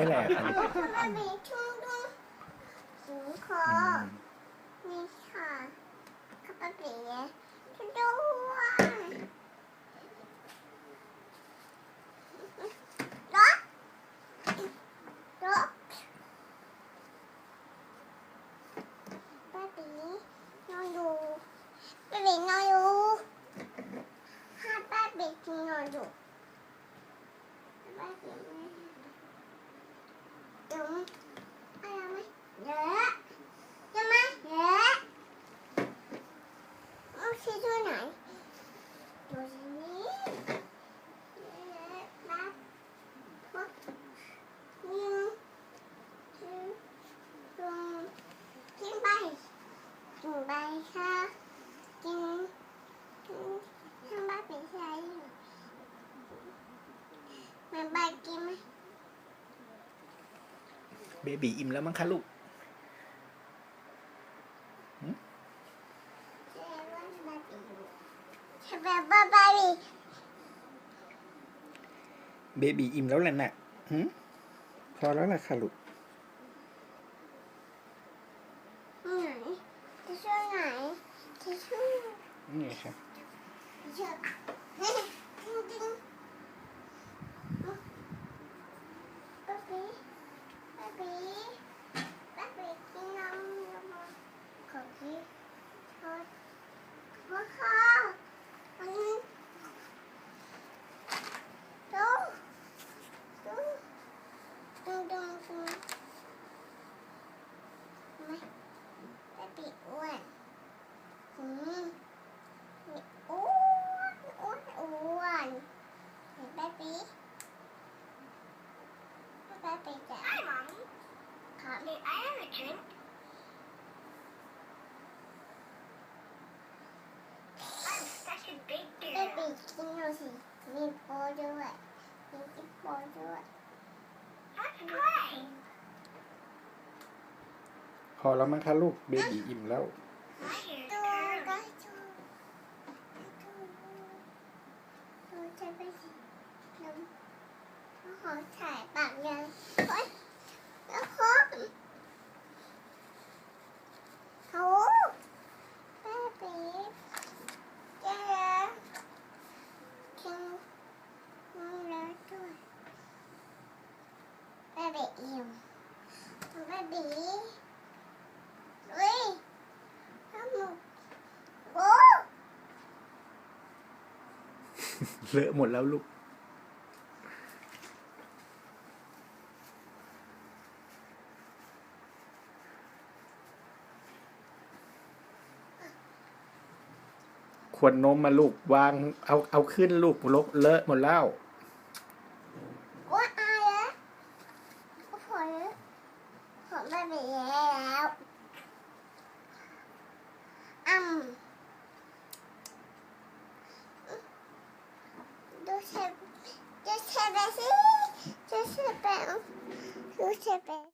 าบีทุ่งทุ่งสูงคออืมนี่ค่ะข้าปาบีช่วยด้วยรถรถป้าบีนอนอยู่ป้าบีนอนอยู่ให้ป้าบีนอนอยู่ป้าบี ตันี้ปกิงยิงยิกินกินไปค่ะกินกินทไปใช้มัไปกินไหมเบบีอิ่มแล้วมั้งคะลูก ใช่แบบบ้าบ้าบีเบบีอิ่มแล้วแหละน่ะหืมพอแล้วล่ะค่ะลูกไหนจะช่วยไหนจะช่วยนี่ค่ะ เยอะจริงจริงป๊าปีป๊าปีป๊าปีกินน้ำน้ำขอกินขอขอข้าวอันนี้ดูดูดูดูดูไหมป๊าปีอ้วนอืม อ้วนอ้วนอ้วนเห็นแป๊บปี้แป๊บปี้จ้ะ Hi, Mommy. ครับ May I have a drink? I'm such a big แป๊บ girl. ปี้กินหน่อยสิมีโปรด้วยมีจิ๊บโปรด้วย Let's play. พอแล้วมั้งคะลูกเบบีอิ่มแล้ว My hair's ดู curly. ก็ดูดูจะไปดูขอถ่ายปากยังเฮ้ยแล้วเขาเขาแป๊บปี้เจ๊กินน้ำแล้วด้วยแป๊บปี้อิ่ม แป๊บปี้เฮ้ยทำหมูโอ้เลอะหมดแล้วลูกขวดนมมาลูกวางเอาเอาขึ้นลูกลกเลอะหมดแล้ว let me out. Um, just have, just have a seat, just have a, just have a.